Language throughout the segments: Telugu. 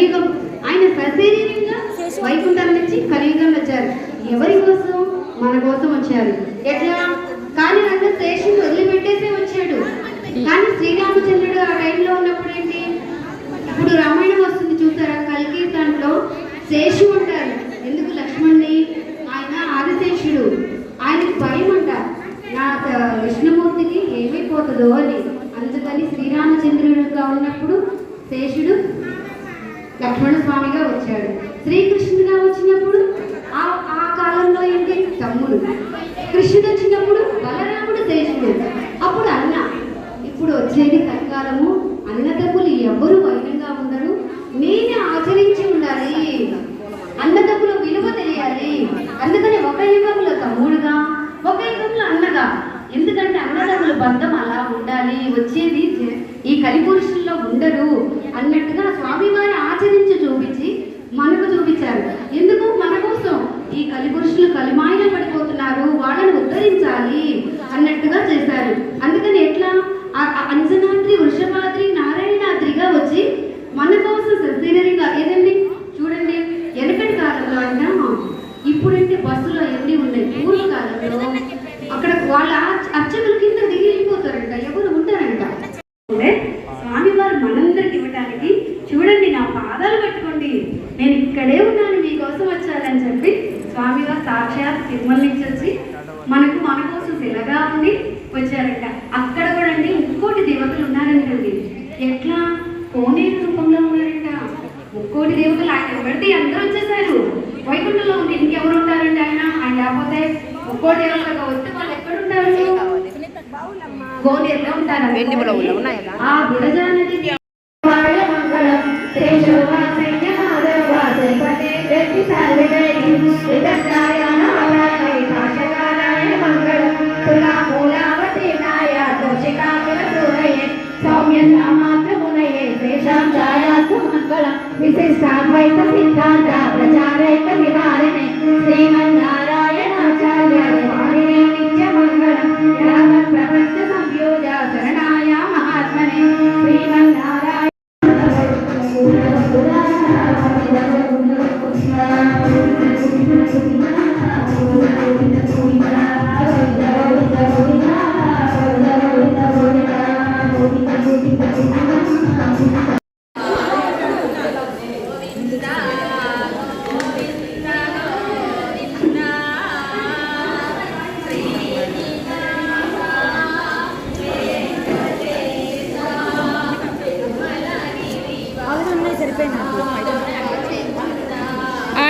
కలియుగం. ఆయన సశరీరంగా వైకుంఠం నుంచి కలియుగం వచ్చారు. ఎవరి కోసం? మన కోసం వచ్చారు. ఎట్లా? కానీ నన్ను శేషుని వదిలిపెట్టేసే వచ్చాడు. కానీ శ్రీరామచంద్రుడు ఆ టైంలో ఉన్నప్పుడు ఏంటి? ఇప్పుడు రామాయణం వస్తుంది చూసారా కలికీర్తనలో శేషు అంటారు ఎందుకు? లక్ష్మణ్ణి ఆయన ఆదిశేషుడు. ఆయనకి భయం అంట. నా విష్ణుమూర్తికి ఏమైపోతుందో అని. అందుకని శ్రీరామచంద్రుడుగా ఉన్నప్పుడు శేషుడు లక్ష్మణ స్వామిగా వచ్చాడు. శ్రీకృష్ణుడిగా వచ్చినప్పుడు ఆ ఆ కాలంలో ఏంటి? తమ్ముడు. కృష్ణుడు వచ్చినప్పుడు బలరాముడు శ్రేష్ఠుడు. అప్పుడు అన్న. ఇప్పుడు వచ్చేది కలికాలము అన్నదమ్ములు ఎవరు వైనంగా ఉండరు. నేనే ఆచరించి ఉండాలి. అన్నదమ్ముల విలువ తెలియాలి. అందుకని ఒక యుగంలో తమ్ముడుగా ఒక యుగంలో అన్నగా. ఎందుకంటే అన్నదమ్ముల బంధం అలా ఉండాలి. వచ్చేది ఈ కలిపురుషుల్లో ఉండరు. అన్నట్టుగా స్వామివారి ఆచరించి చూపించి మనకు చూపించారు. ఎందుకు? మన కోసం. ఈ కలిపురుషులు కలిమాయన పడిపోతున్నారు. వాళ్ళని ఉద్ధరించాలి అన్నట్టుగా చేశారు. అందుకని ఎట్లా? ఆ- అంజనాద్రి వృషభాద్రి నారాయణాద్రిగా వచ్చి మన కోసం సశరీరంగా ఏదండి? చూడండి వెనకటి కాలంలో అయినా ఇప్పుడంటే బస్సులో ఎన్ని ఉన్నాయి? పూర్వకాలంలో వాళ్ళ అర్చ- అర్చకుల కింద దిగి వెళ్ళిపోతారంట ఎవరు ఉంటారంట అంటే స్వామివారు మనందరికి ఇవ్వటానికి చూడండి నా పాదాలు పట్టుకోండి నేను ఇక్కడే ఉన్నాను మీకోసం వచ్చానని చెప్పి స్వామివారు సాక్షాత్ తిరుమల నుంచి వచ్చి మనకు మన కోసం శిలగా ఉండి వచ్చారంట. అక్కడ కూడా అండి ఇంకోటి దేవతలు ఉన్నారంటండి ఎట్లా? కోనేరు రూపంలో ఉన్నారంట. ముక్కోటి దేవతలు ఆయన ఎవరిది అందరూ వచ్చేసారు. వైకుంఠంలో ఉంది ఇంకెవరు ఉంటారండి ఆయన? ఆయన లేకపోతే ముక్కోటి దేవతలుగా వస్తే వాళ్ళు ఎక్కడ ఉంటారు కోనేరులో ఉంటారు? ఆ బుడజానది విశిష్టాద్వైత సిద్ధాంత ప్రచారైక నివారణే శ్రీమన్నారాయణాచార్య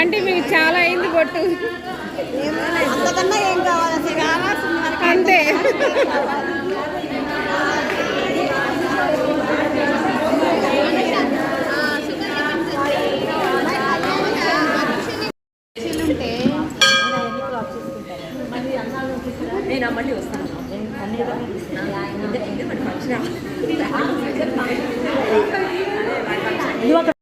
ఆంటీ మీకు చాలా అయింది బొట్టు. అంతకన్నా ఏం కావాలి? అంతే. నేను మళ్ళీ వస్తాను. నువ్వు అక్కడ.